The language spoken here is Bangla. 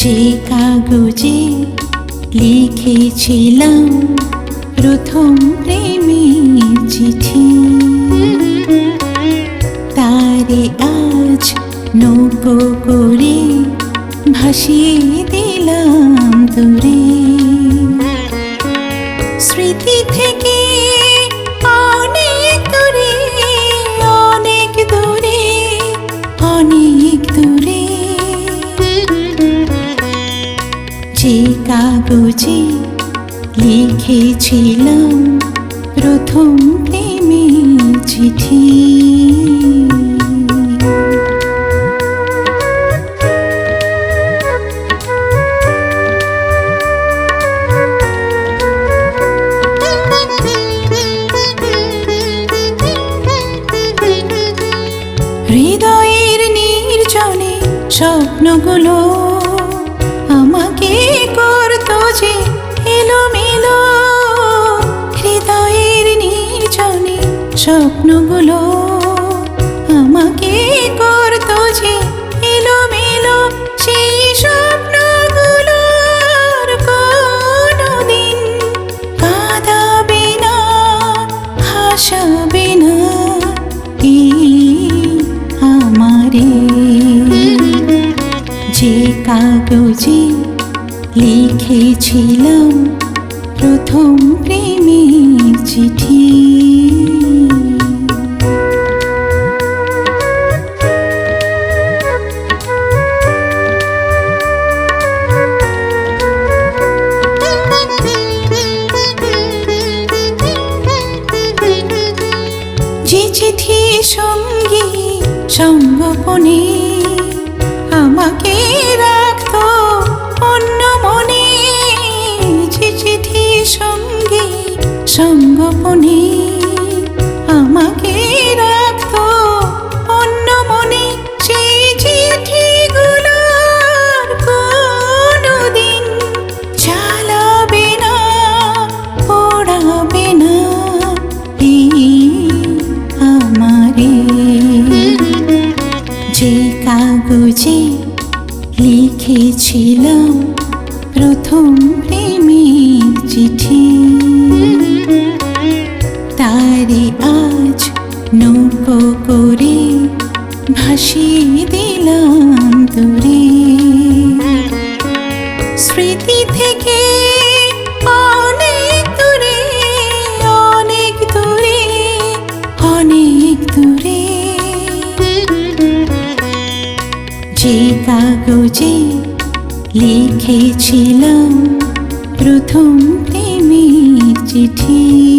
যে কাগজে লিখেছিলাম প্রথম প্রেমের চিঠি। তারে আজ নৌকো করে ভাসিয়ে দিলাম দূরে। স্মৃতি থেকে কাগজে লিখেছিলাম প্রথম প্রেমের চিঠি। হৃদয়ের নির্জনে স্বপ্নগুলো স্বপ্নগুলো আমাকে করতো যে এলোমেলো সেই স্বপ্নগুলোর কোনোদিন কাঁদাবে না, হাসাবে না। আমারে যে কাগজে লিখেছিলাম প্রথম প্রেমের চিঠি। যে চিঠি সঙ্গী সঙ্গপনে আমাকে রাখত অন্য মনে যে চিঠি সঙ্গী সঙ্গপনে কাগজে লিখেছিলাম প্রথম প্রেমের চিঠি। তারে আজ নৌকো করে ভাসিয়ে দিলাম দূরে। যে কাগজে লিখেছিলাম প্রথম প্রেমের চিঠি।